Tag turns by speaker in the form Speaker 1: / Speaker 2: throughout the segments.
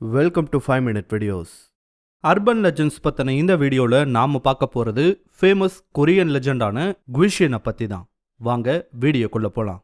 Speaker 1: Welcome to five minute videos urban legends பற்றின இந்த வீடியோவில் நாம் பார்க்க போகிறது ஃபேமஸ் கொரியன் லெஜெண்டான குவிஷியனை பற்றி தான் வாங்க வீடியோக்குள்ளே போகலாம்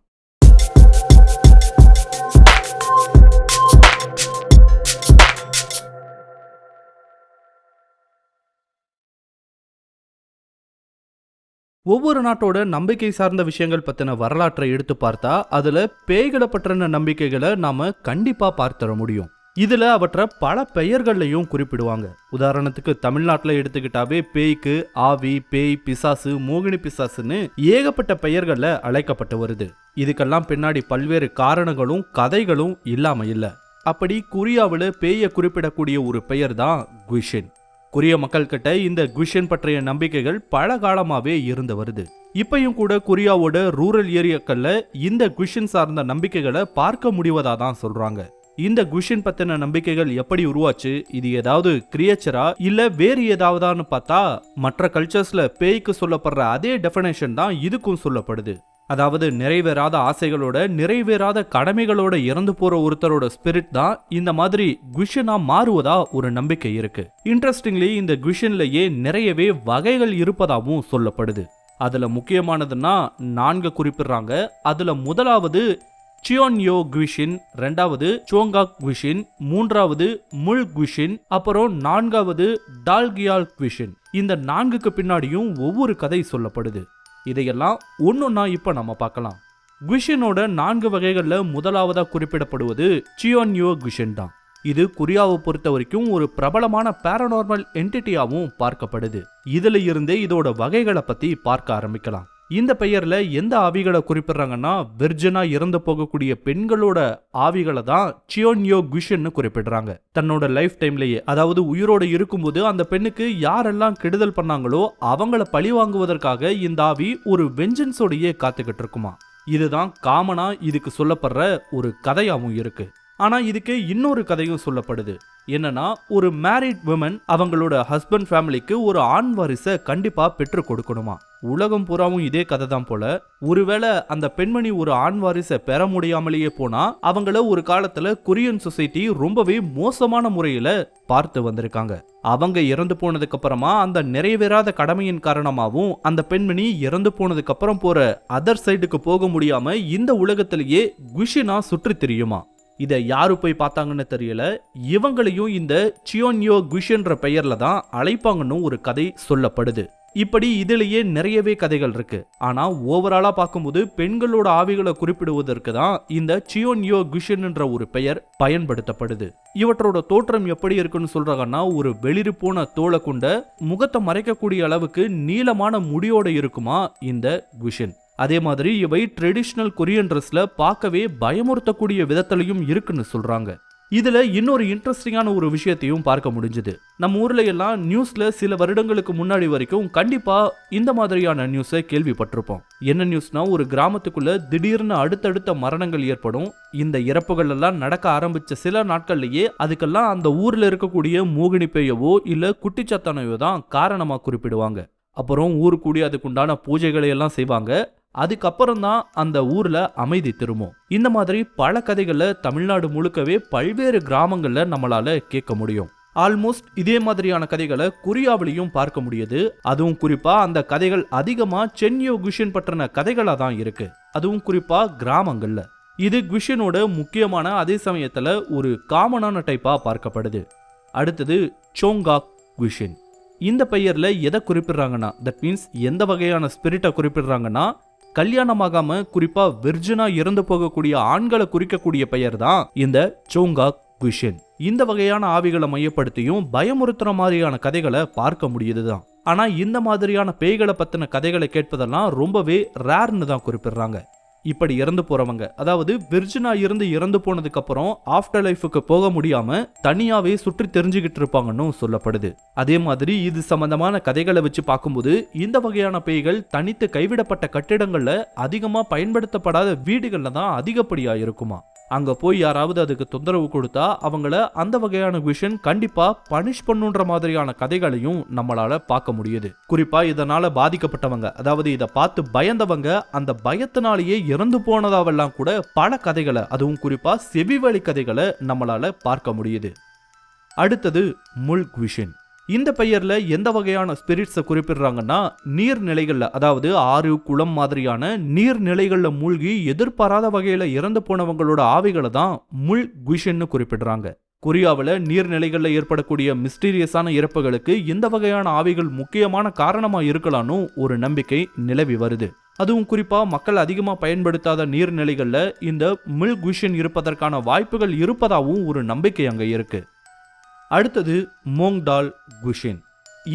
Speaker 1: ஒவ்வொரு நாட்டோட நம்பிக்கை சார்ந்த விஷயங்கள் பற்றின வரலாற்றை எடுத்து பார்த்தா அதில் பேய்களை பற்றின நம்பிக்கைகளை நாம் கண்டிப்பாக பார்த்துட முடியும். இதில் அவற்றை பல பெயர்கள்லையும் குறிப்பிடுவாங்க. உதாரணத்துக்கு தமிழ்நாட்டில் எடுத்துக்கிட்டாவே பேய்க்கு ஆவி பேய் பிசாசு மோகினி பிசாசுன்னு ஏகப்பட்ட பெயர்களில் அழைக்கப்பட்டு வருது. இதுக்கெல்லாம் பின்னாடி பல்வேறு காரணங்களும் கதைகளும் இல்லாமல் இல்லை. அப்படி கொரியாவில் பேயை குறிப்பிடக்கூடிய ஒரு பெயர் தான் குவிஷின் கொரிய மக்கள்கிட்ட இந்த குவிஷன் பற்றிய நம்பிக்கைகள் பல காலமாகவே இருந்து வருது. இப்பையும் கூட கொரியாவோட ரூரல் ஏரியாக்களில் இந்த குவிஷன் சார்ந்த நம்பிக்கைகளை பார்க்க முடிவதாக தான் சொல்கிறாங்க இந்த குஷின் பத்தின நம்பிக்கைகள் எப்படி உருவாச்சு? இது ஏதாவது கிரியேச்சரா இல்ல வேறு ஏதாவதான்னு பார்த்தா மற்ற கல்ச்சர்ஸ்ல பேய்க்கு சொல்லப்படுற அதே டெஃபினேஷன் தான் இதுக்கும் சொல்லப்படுது. அதாவது நிறைவேறாத ஆசைகளோட நிறைவேறாத கடமைகளோட இறந்து போற ஒருத்தரோட ஸ்பிரிட் தான் இந்த மாதிரி குஷனா மாறுவதா ஒரு நம்பிக்கை இருக்கு. இன்ட்ரெஸ்டிங்லி இந்த குஷன்லயே நிறையவே வகைகள் இருப்பதாகவும் சொல்லப்படுது. அதுல முக்கியமானதுன்னா நான்கு குறிப்பிடுறாங்க. அதுல முதலாவது சியோன்யோ குவிஷின் ரெண்டாவது சோங்காக் குவிஷின் மூன்றாவது முல் குவிஷின் அப்புறம் நான்காவது டால்கியால் குவிஷின் இந்த நான்குக்கு பின்னாடியும் ஒவ்வொரு கதை சொல்லப்படுது. இதையெல்லாம் ஒன்னொன்னா இப்போ நம்ம பார்க்கலாம். குவிஷனோட நான்கு வகைகளில் முதலாவதாக குறிப்பிடப்படுவது சியோன்யோ குவிஷன் தான். இது கொரியாவை பொறுத்த வரைக்கும் ஒரு பிரபலமான பேரநார்மல் என்டிட்டியாகவும் பார்க்கப்படுது. இதுல இருந்தே இதோட வகைகளை பத்தி பார்க்க ஆரம்பிக்கலாம். இந்த பெயரில் எந்த ஆவிகளை குறிப்பிடுறாங்கன்னா வெர்ஜனாக இறந்து போகக்கூடிய பெண்களோட ஆவிகளை தான் சியோன்யோ குஷன்னு குறிப்பிடுறாங்க. தன்னோட லைஃப் டைம்லேயே. அதாவது உயிரோடு இருக்கும்போது அந்த பெண்ணுக்கு யாரெல்லாம் கெடுதல் பண்ணாங்களோ அவங்கள பழி வாங்குவதற்காக இந்த ஆவி ஒரு வெஞ்சன்ஸோடையே காத்துக்கிட்டு இருக்குமா. இதுதான் காமனா இதுக்கு சொல்லப்படுற ஒரு கதையாகவும் இருக்குது ஆனால் இதுக்கு இன்னொரு கதையும் சொல்லப்படுது. என்னன்னா ஒரு மேரிட் விமன் அவங்களோட ஹஸ்பண்ட் ஃபேமிலிக்கு ஒரு ஆண் வாரிசை கண்டிப்பாக பெற்று கொடுக்கணுமா? உலகம் பூராவும் இதே கதை தான் போல. ஒருவேளை அந்த பெண்மணி ஒரு ஆண் வாரிசை பெற முடியாமலேயே போனா அவங்கள ஒரு காலத்துல கொரியன் சொசைட்டி ரொம்பவே மோசமான முறையில பார்த்து வந்திருக்காங்க. அவங்க இறந்து போனதுக்கு அப்புறமா அந்த நிறைவேறாத கடமையின் காரணமாகவும் அந்த பெண்மணி இறந்து போனதுக்கு அப்புறம் போற அதர் சைடுக்கு போக முடியாம இந்த உலகத்திலேயே குஷினா சுற்றி தெரியுமா? இதை யாரு போய் பார்த்தாங்கன்னு தெரியல. இவங்களையும் இந்த சியோன்யோ குஷன்ற பெயர்ல தான் அழைப்பாங்கன்னு ஒரு கதை சொல்லப்படுது. இப்படி இதுலயே நிறையவே கதைகள் இருக்கு. ஆனா ஓவராலா பார்க்கும்போது பெண்களோட ஆவிகளை குறிப்பிடுவதற்கு தான் இந்த சியோன்யோ குஷன்ன்ற ஒரு பெயர் பயன்படுத்தப்படுது. இவற்றோட தோற்றம் எப்படி இருக்குன்னு சொல்றாங்கன்னா ஒரு வெளிரி போன தோலை கொண்ட முகத்தை மறைக்கக்கூடிய அளவுக்கு நீளமான முடியோட இருக்குமா இந்த குஷன். அதே மாதிரி இவை ட்ரெடிஷ்னல் கொரியன் ட்ரெஸ்ல பார்க்கவே பயமுறுத்தக்கூடிய விதத்திலையும் இருக்குன்னு சொல்றாங்க. இதுல இன்னொரு இன்ட்ரெஸ்டிங்கான ஒரு விஷயத்தையும் பார்க்க முடிஞ்சது. நம்ம ஊர்ல எல்லாம் நியூஸ்ல சில வருடங்களுக்கு முன்னாடி வரைக்கும் கண்டிப்பா இந்த மாதிரியான நியூஸை கேள்விப்பட்டிருப்போம். என்ன நியூஸ்னா ஒரு கிராமத்துக்குள்ள திடீர்னு அடுத்தடுத்த மரணங்கள் ஏற்படும். இந்த இறப்புகள் எல்லாம் நடக்க ஆரம்பிச்ச சில நாட்கள்லயே அதுக்கெல்லாம் அந்த ஊர்ல இருக்கக்கூடிய மோகினி பேயவோ இல்ல குட்டிச்சத்தனையோ தான் காரணமா குறிப்பிடுவாங்க. அப்புறம் ஊர் கூடி அதுக்குண்டான பூஜைகளை எல்லாம் செய்வாங்க. அதுக்கப்புறம் தான் அந்த ஊர்ல அமைதி திரும்பும். இந்த மாதிரி பல கதைகளை தமிழ்நாடு முழுக்கவே பல்வேறு கிராமங்கள்ல நம்மளால கேட்க முடியும். ஆல்மோஸ்ட் இதே மாதிரியான கதைகளை கொரியாவிலையும் பார்க்க முடியுது. அதுவும் குறிப்பா அந்த கதைகள் அதிகமா சென்யோ குஷன் பற்றின கதைகளா தான் இருக்கு. அதுவும் குறிப்பா கிராமங்கள்ல. இது குஷனோட முக்கியமான அதே சமயத்துல ஒரு காமனான டைப்பா பார்க்கப்படுது. அடுத்தது சோங்காக் குஷின். இந்த பெயரில் எதை குறிப்பிடுறாங்கன்னா தட் மீன்ஸ் எந்த வகையான ஸ்பிரிட்டை குறிப்பிடுறாங்கன்னா கல்யாணமாகாம குறிப்பா விர்ஜினா இறந்து போகக்கூடிய ஆண்களை குறிக்கக்கூடிய பெயர் தான் இந்த சோங்கா குஷின். இந்த வகையான ஆவிகளை மையப்படுத்தியும் பயமுறுத்துற மாதிரியான கதைகளை பார்க்க முடியுதுதான். ஆனா இந்த மாதிரியான பேய்களை பத்தின கதைகளை கேட்பதெல்லாம் ரொம்பவே ரேர்னு தான் குறிப்பிடுறாங்க. இப்படி இறந்து போறவங்க. அதாவது விர்ஜினா இருந்து இறந்து போனதுக்கு அப்புறம் ஆஃப்டர் லைஃபுக்கு போக முடியாம தனியாவே சுற்றி தெரிஞ்சுக்கிட்டு இருப்பாங்கன்னு சொல்லப்படுது. அதே மாதிரி இது சம்பந்தமான கதைகளை வச்சு பார்க்கும்போது இந்த வகையான பேய்கள் தனித்து கைவிடப்பட்ட கட்டிடங்கள்ல அதிகமா பயன்படுத்தப்படாத வீடுகள்ல தான் அதிகப்படியா இருக்குமா? அங்கே போய் யாராவது அதுக்கு தொந்தரவு கொடுத்தா அவங்கள அந்த வகையான விஷன் கண்டிப்பாக பனிஷ் பண்ணுன்ற மாதிரியான கதைகளையும் நம்மளால் பார்க்க முடியுது. குறிப்பாக இதனால் பாதிக்கப்பட்டவங்க அதாவது இதை பார்த்து பயந்தவங்க அந்த பயத்தினாலேயே இறந்து போனதாவெல்லாம் கூட பல கதைகளை அதுவும் குறிப்பாக செவிவழி கதைகளை நம்மளால் பார்க்க முடியுது. அடுத்தது முல்க் விஷன். இந்த பெயர்ல எந்த வகையான ஸ்பிரிட்ஸை குறிப்பிடுறாங்கன்னா நீர்நிலைகள்ல அதாவது ஆறு குளம் மாதிரியான நீர்நிலைகள்ல மூழ்கி எதிர்பாராத வகையில இறந்து போனவங்களோட ஆவிகளை தான் முள் குஷன்னு குறிப்பிடுறாங்க. கொரியாவில் நீர்நிலைகளில் ஏற்படக்கூடிய மிஸ்டீரியஸான இறப்புகளுக்கு இந்த வகையான ஆவிகள் முக்கியமான காரணமாக இருக்கலாம்னு ஒரு நம்பிக்கை நிலவி வருது. அதுவும் குறிப்பாக மக்கள் அதிகமாக பயன்படுத்தாத நீர்நிலைகளில் இந்த மில் குஷன் இருப்பதற்கான வாய்ப்புகள் இருப்பதாகவும் ஒரு நம்பிக்கை அங்கே இருக்குது அடுத்தது மோங்டால் குஷின்.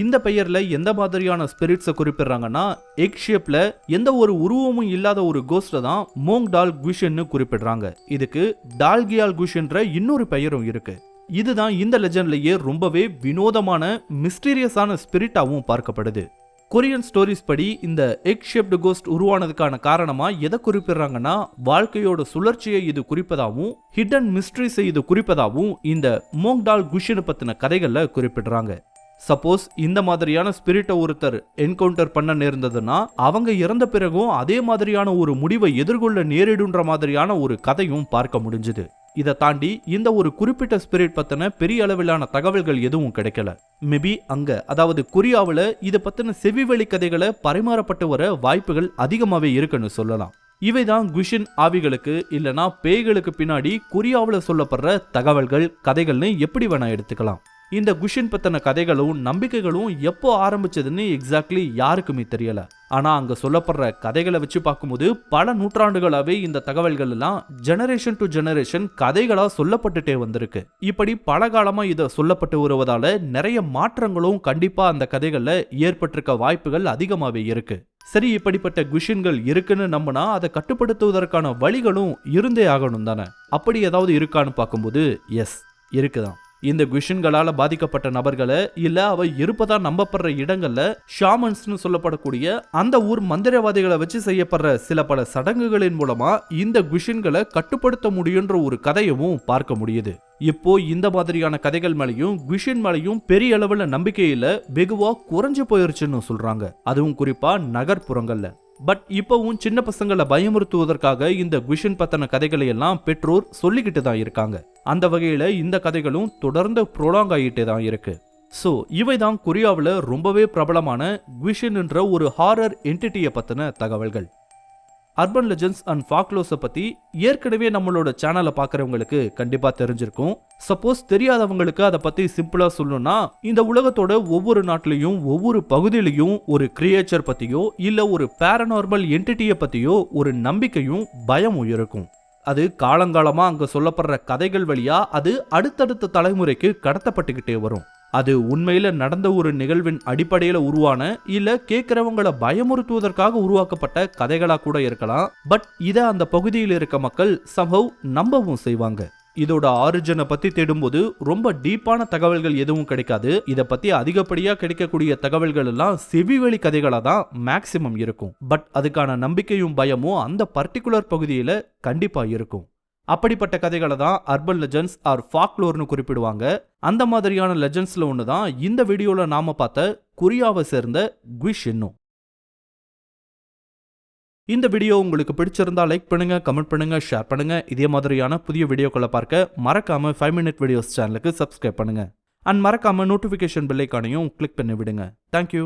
Speaker 1: இந்த பெயரில் எந்த மாதிரியான ஸ்பிரிட்ஸை குறிப்பிடுறாங்கன்னா எக் ஷேப்பில் எந்த ஒரு உருவமும் இல்லாத ஒரு கோஸ்ட தான் மோங்டால் குஷன்னு குறிப்பிடுறாங்க. இதுக்கு டால்கியால் குஷன்ற இன்னொரு பெயரும் இருக்கு. இதுதான் இந்த லெஜண்ட்லேயே ரொம்பவே வினோதமான மிஸ்டீரியஸான ஸ்பிரிட்டாகவும் பார்க்கப்படுது. கொரியன் ஸ்டோரிஸ் படி இந்த எக் ஷேப்டு கோஸ்ட் உருவானதுக்கான காரணமா எதை குறிப்பிடுறாங்கன்னா வாழ்க்கையோட சுழற்சியை இது குறிப்பதாகவும் ஹிடன் மிஸ்ட்ரிஸை இது குறிப்பதாகவும் இந்த மோங்டால் குஷினு பத்தின கதைகள்ல குறிப்பிடுறாங்க. சப்போஸ் இந்த மாதிரியான ஸ்பிரிட்டை ஒருத்தர் என்கவுண்டர் பண்ண நேர்ந்ததுன்னா அவங்க இறந்த பிறகும் அதே மாதிரியான ஒரு முடிவை எதிர்கொள்ள நேரிடுன்ற மாதிரியான ஒரு கதையும் பார்க்க முடிஞ்சுது. இதை தாண்டி இந்த ஒரு குறிப்பிட்ட ஸ்பிரிட் பத்தின பெரிய அளவிலான தகவல்கள் எதுவும் கிடைக்கல. மேபி அங்க அதாவது கொரியாவில் இதை பத்தின செவிவெளி கதைகளை பரிமாறப்பட்டு வர வாய்ப்புகள் அதிகமாகவே இருக்குன்னு சொல்லலாம். இவைதான் குஷின் ஆவிகளுக்கு இல்லனா பேய்களுக்கு பின்னாடி கொரியாவில் சொல்லப்படுற தகவல்கள் கதைகள்னு எப்படி வேணா எடுத்துக்கலாம். இந்த குஷின் பத்தின கதைகளும் நம்பிக்கைகளும் எப்போ ஆரம்பிச்சதுன்னு எக்ஸாக்ட்லி யாருக்குமே தெரியல. ஆனா அங்க சொல்லப்படுற கதைகளை வச்சு பார்க்கும்போது பல நூற்றாண்டுகளாவே இந்த தகவல்கள் எல்லாம் ஜெனரேஷன் டு ஜெனரேஷன் கதைகளா சொல்லப்பட்டுட்டே வந்திருக்கு. இப்படி பல காலமா இதை சொல்லப்பட்டு வருவதால நிறைய மாற்றங்களும் கண்டிப்பா அந்த கதைகள்ல ஏற்பட்டிருக்க வாய்ப்புகள் அதிகமாவே இருக்கு. சரி இப்படிப்பட்ட குஷின்கள் இருக்குன்னு நம்பினா அதை கட்டுப்படுத்துவதற்கான வழிகளும் இருந்தே ஆகணும் தானே? அப்படி ஏதாவது இருக்கான்னு பார்க்கும்போது எஸ் இருக்குதான். இந்த குஷின்களால் பாதிக்கப்பட்ட நபர்களை இல்லை அவ இருப்பதா நம்பப்படுற இடங்களில் ஷாமன்ஸ்னு சொல்லப்படக்கூடிய அந்த ஊர் மந்திரவாதிகளை வச்சு செய்யப்படுற சில பல சடங்குகளின் மூலமா இந்த குஷன்களை கட்டுப்படுத்த முடியுன்ற ஒரு கதையவும் பார்க்க முடியுது. இப்போ இந்த மாதிரியான கதைகள் மேலையும் குஷின் மேலையும் பெரிய அளவில் நம்பிக்கையில் வெகுவாக குறைஞ்சு போயிருச்சுன்னு சொல்றாங்க. அதுவும் குறிப்பா நகர்ப்புறங்கள்ல. பட் இப்போவும் சின்ன பசங்களை பயமுறுத்துவதற்காக இந்த குஷன் பத்தின கதைகளை எல்லாம் பெற்றோர் சொல்லிக்கிட்டு தான் இருக்காங்க. அந்த வகையில இந்த கதைகளும் தொடர்ந்து ப்ரொலாங் ஆகிட்டே தான் இருக்கு. ஸோ இவை தான் கொரியாவில் ரொம்பவே பிரபலமான குவிஷன் என்ற ஒரு ஹாரர் என்டிட்டியை பற்றின தகவல்கள். அர்பன் லெஜெண்ட்ஸ் அண்ட் ஃபாக்லோஸை பற்றி ஏற்கனவே நம்மளோட சேனலை பார்க்குறவங்களுக்கு கண்டிப்பாக தெரிஞ்சிருக்கும். சப்போஸ் தெரியாதவங்களுக்கு அதை பற்றி சிம்பிளாக சொல்லணும்னா இந்த உலகத்தோட ஒவ்வொரு நாட்டிலையும் ஒவ்வொரு பகுதியிலையும் ஒரு கிரியேச்சர் பற்றியோ இல்லை ஒரு பேரநார்மல் என்டிட்டியை பற்றியோ ஒரு நம்பிக்கையும் பயமும் இருக்கும். அது காலங்காலமாக அங்கே சொல்லப்படுற கதைகள் வழியாக அது அடுத்தடுத்த தலைமுறைக்கு கடத்தப்பட்டுக்கிட்டே வரும். அது உண்மையில் நடந்த ஒரு நிகழ்வின் அடிப்படையில் உருவான இல்லை கேட்குறவங்களை பயமுறுத்துவதற்காக உருவாக்கப்பட்ட கதைகளாக கூட இருக்கலாம். பட் இதை அந்த பகுதியில் இருக்க மக்கள் சம்பவ் நம்பவும் செய்வாங்க. இதோட ஆரிஜனை பத்தி தேடும்போது ரொம்ப டீப்பான தகவல்கள் எதுவும் கிடைக்காது. இதை பத்தி அதிகப்படியா கிடைக்கக்கூடிய தகவல்கள் எல்லாம் செவிவெளி கதைகளா தான் மேக்சிமம் இருக்கும். பட் அதுக்கான நம்பிக்கையும் பயமும் அந்த பர்டிகுலர் பகுதியில கண்டிப்பா இருக்கும். அப்படிப்பட்ட கதைகளை தான் அர்பன் லெஜண்ட்ஸ் ஆர் ஃபாக்லோர்னு குறிப்பிடுவாங்க. அந்த மாதிரியான லெஜன்ஸில் ஒன்று தான் இந்த வீடியோவில் நாம பார்த்த கொரியாவை சேர்ந்த குவிஷ் என்னும் இந்த வீடியோ உங்களுக்கு பிடிச்சிருந்தா லைக் பண்ணுங்க கமெண்ட் பண்ணுங்க ஷேர் பண்ணுங்க. இதே மாதிரியான புதிய வீடியோக்களை பார்க்க மறக்காம ஃபைவ் மினிட் வீடியோஸ் சேனலுக்கு சப்ஸ்கிரைப் பண்ணுங்க. அண்ட் மறக்காம நோட்டிஃபிகேஷன் பெல்லைக்கானையும் கிளிக் பண்ணி விடுங்க. Thank you